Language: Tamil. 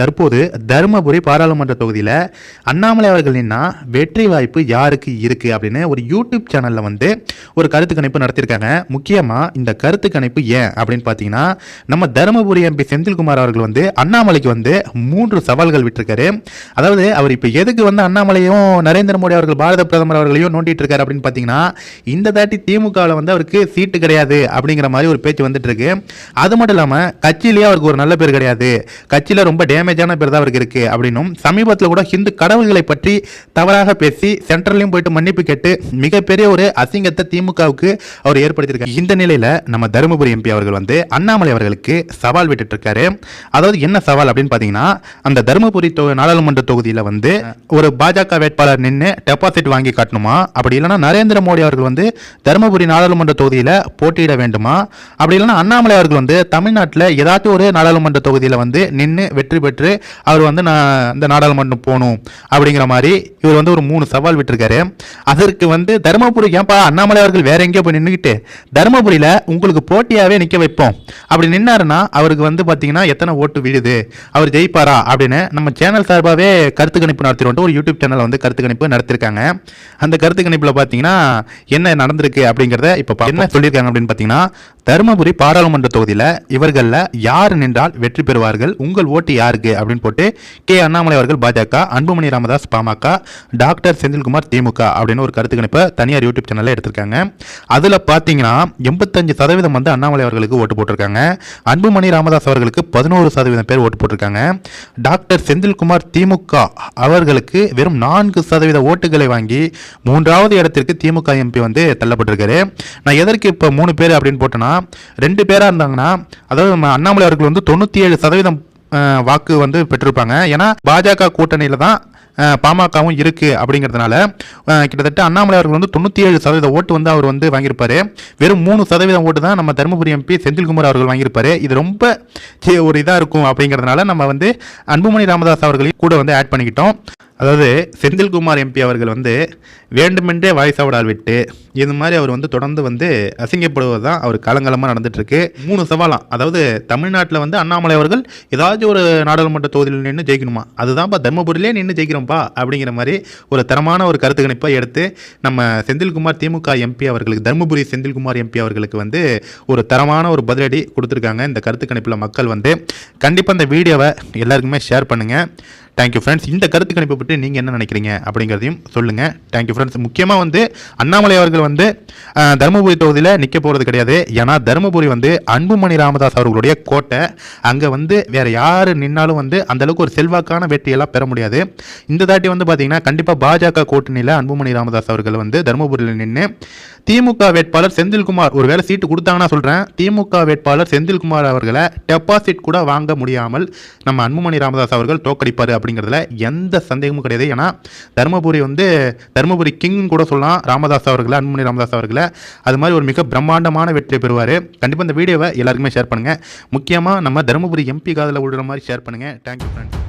தற்போது தருமபுரி பாராளுமன்ற தொகுதியில் அண்ணாமலை அவர்கள் நின்னா வெற்றி வாய்ப்பு யாருக்கு இருக்குது அப்படின்னு ஒரு யூடியூப் சேனலில் வந்து ஒரு கருத்து கணிப்பு நடத்தியிருக்காங்க. முக்கியமாக இந்த கருத்து கணிப்பு ஏன் அப்படின்னு பார்த்தீங்கன்னா நம்ம தருமபுரி எம்பி செந்தில்குமார் அவர்கள் வந்து அண்ணாமலைக்கு வந்து மூன்று சவால்கள் விட்டிருக்காரு. அதாவது அவர் இப்போ எதுக்கு வந்து அண்ணாமலையும் நரேந்திர மோடி அவர்கள் பாரத பிரதமர் அவர்களையும் நோண்டிட்டு இருக்காரு அப்படின்னு பார்த்தீங்கன்னா இந்த தாட்டி திமுகவில் வந்து அவருக்கு சீட்டு கிடையாது அப்படிங்கிற மாதிரி ஒரு பேச்சு வந்துட்டு இருக்கு. அது மட்டும் இல்லாமல் கட்சியிலேயே அவருக்கு ஒரு நல்ல பேர் கிடையாது. கட்சியில் ரொம்ப டேமேஜ் டேமேஜான பேர் தான் அவருக்கு இருக்குது அப்படின்னும் சமீபத்தில் கூட ஹிந்து கடவுள்களை பற்றி தவறாக பேசி சென்ட்ரல்லையும் போயிட்டு மன்னிப்பு கேட்டு மிகப்பெரிய ஒரு அசிங்கத்தை திமுகவுக்கு அவர் ஏற்படுத்தியிருக்காரு. இந்த நிலையில் நம்ம தருமபுரி எம்பி அவர்கள் வந்து அண்ணாமலை அவர்களுக்கு சவால் விட்டுட்டு இருக்காரு அதாவது என்ன சவால் அப்படின்னு பார்த்தீங்கன்னா அந்த தருமபுரி நாடாளுமன்ற தொகுதியில் வந்து ஒரு பாஜக வேட்பாளர் நின்று டெபாசிட் வாங்கி காட்டணுமா? அப்படி இல்லைன்னா நரேந்திர மோடி அவர்கள் வந்து தருமபுரி நாடாளுமன்ற தொகுதியில் போட்டியிட வேண்டுமா? அப்படி இல்லைன்னா அண்ணாமலை அவர்கள் வந்து தமிழ்நாட்டில் ஏதாச்சும் ஒரு நாடாளுமன்ற தொகுதியில் வந்து நின்று வெற்றி பெற்று அவர் வந்து நான் இந்த நாடாளுமன்றம் போகணும் அப்படிங்கிற மாதிரி இவர் வந்து ஒரு மூணு சவால் விட்டுருக்காரு. அதற்கு வந்து தருமபுரி ஏன்பா அண்ணாமலை அவர்கள் வேற எங்கேயோ போய் நின்றுக்கிட்டு தருமபுரியில் உங்களுக்கு போட்டியாகவே நிற்க வைப்போம். அப்படி நின்னாருன்னா அவருக்கு வந்து பார்த்தீங்கன்னா எத்தனை ஓட்டு விழுது அவர் ஜெயிப்பாரா அப்படின்னு நம்ம சேனல் சார்பாகவே கருத்து கணிப்பு நடத்திட்டு ஒரு யூடியூப் சேனல் வந்து கருத்து கணிப்பு நடத்திருக்காங்க. அந்த கருத்து கணிப்பில் பார்த்தீங்கன்னா என்ன நடந்திருக்கு அப்படிங்கிறத இப்போ என்ன சொல்லியிருக்காங்க அப்படின்னு பார்த்தீங்கன்னா தருமபுரி பாராளுமன்ற தொகுதியில் இவர்களில் யார் நின்றால் வெற்றி பெறுவார்கள் உங்கள் ஓட்டு யாருக்கு? அப்படின்னு போட்டு கே அண்ணாமலை அவர்கள் பாஜக அன்புமணி ராமதாஸ் பாமக டாக்டர் செந்தில்குமார் திமுக அப்படின்னு ஒரு கருத்து கணிப்பை தனியார் யூடியூப் சேனலில் எடுத்திருக்காங்க. அதில் பார்த்தீங்கன்னா எண்பத்தஞ்சு சதவீதம் வந்து அண்ணாமலை அவர்களுக்கு ஓட்டு போட்டிருக்காங்க. அன்புமணி ராமதாஸ் அவர்களுக்கு பதினோரு சதவீதம் பேர் ஓட்டு போட்டிருக்காங்க. டாக்டர் செந்தில்குமார் திமுக அவர்களுக்கு வெறும் நான்கு சதவீத ஓட்டுகளை வாங்கி மூன்றாவது இடத்திற்கு திமுக எம்பி வந்து தள்ளப்பட்டிருக்காரு. நான் எதற்கு இப்போ மூணு பேர் அப்படின்னு போட்டேன்னா ரெண்டு பேராக இருந்தாங்கன்னா அதாவது அண்ணாமலை அவர்கள் வந்து தொண்ணூற்றி ஏழு சதவீதம் வாக்கு வந்து பெற்றிருப்பாங்க. ஏன்னா பாஜக கூட்டணியில் தான் பாமகவும் இருக்குது அப்படிங்கிறதுனால கிட்டத்தட்ட அண்ணாமலை அவர்கள் வந்து தொண்ணூற்றி ஏழு சதவீத ஓட்டு வந்து அவர் வந்து வாங்கியிருப்பாரு. வெறும் மூணு சதவீதம் ஓட்டு தான் நம்ம தருமபுரி எம்பி செந்தில்குமார் அவர்கள் வாங்கியிருப்பார். இது ரொம்ப ஒரு இதாக இருக்கும் அப்படிங்கிறதுனால நம்ம வந்து அன்புமணி ராமதாஸ் அவர்களையும் கூட வந்து ஆட் பண்ணிக்கிட்டோம். அதாவது செந்தில்குமார் எம்பி அவர்கள் வந்து வேண்டுமென்றே வாய்ஸாவிடால் விட்டு இது மாதிரி அவர் வந்து தொடர்ந்து வந்து அசிங்கப்படுவது தான் அவர் காலங்காலமாக நடந்துட்டுருக்கு. மூணு சவாலாம் அதாவது தமிழ்நாட்டில் வந்து அண்ணாமலை அவர்கள் ஏதாச்சும் ஒரு நாடாளுமன்ற தொகுதியில் நின்று ஜெயிக்கணுமா? அதுதான்ப்பா தர்மபுரியிலே நின்று ஜெயிக்கிறோம்ப்பா அப்படிங்கிற மாதிரி ஒரு தரமான ஒரு கருத்து கணிப்பை எடுத்து நம்ம செந்தில்குமார் திமுக எம்பி அவர்களுக்கு தர்மபுரி செந்தில்குமார் எம்பி அவர்களுக்கு வந்து ஒரு தரமான ஒரு பதிலடி கொடுத்துருக்காங்க. இந்த கருத்து கணிப்பில் மக்கள் வந்து கண்டிப்பாக இந்த வீடியோவை எல்லாருக்குமே ஷேர் பண்ணுங்கள் தேங்க்யூ ஃப்ரெண்ட்ஸ் இந்த கருத்து கணிப்பை பற்றி நீங்கள் என்ன நினைக்கிறீங்க அப்படிங்கிறதையும் சொல்லுங்கள் தேங்க்யூ ஃப்ரெண்ட்ஸ் முக்கியமாக வந்து அண்ணாமலை அவர்கள் வந்து தருமபுரி தொகுதியில் நிற்க போகிறது கிடையாது. ஏன்னா தருமபுரி வந்து அன்புமணி ராமதாஸ் அவர்களுடைய கோட்டை. அங்கே வந்து வேறு யார் நின்னாலும் வந்து அந்த அளவுக்கு ஒரு செல்வாக்கான வெற்றியெல்லாம் பெற முடியாது. இந்த தாட்டி வந்து பார்த்தீங்கன்னா கண்டிப்பாக பாஜக கூட்டணியில் அன்புமணி ராமதாஸ் அவர்கள் வந்து தருமபுரியில் நின்று திமுக வேட்பாளர் செந்தில்குமார். ஒருவேளை சீட்டு கொடுத்தாங்கன்னா சொல்கிறேன் திமுக வேட்பாளர் செந்தில்குமார் அவர்களை டெபாசிட் கூட வாங்க முடியாமல் நம்ம அன்புமணி ராமதாஸ் அவர்கள் தோக்கடிப்பார் அப்படிங்கிறதுல எந்த சந்தேகமும் கிடையாது. ஏன்னா தருமபுரி வந்து தருமபுரி கிங் கூட சொல்லலாம் ராமதாஸ் அவர்களை அன்புமணி ராமதாஸ் அவர்களை. அது மாதிரி ஒரு மிக பிரம்மாண்டமான வெற்றி பெறுவார். கண்டிப்பாக இந்த வீடியோவை எல்லாருக்குமே ஷேர் பண்ணுங்கள் முக்கியமாக நம்ம தருமபுரி எம்பி காதில் விடுற மாதிரி ஷேர் பண்ணுங்கள் தேங்க்யூ ஃப்ரெண்ட்ஸ்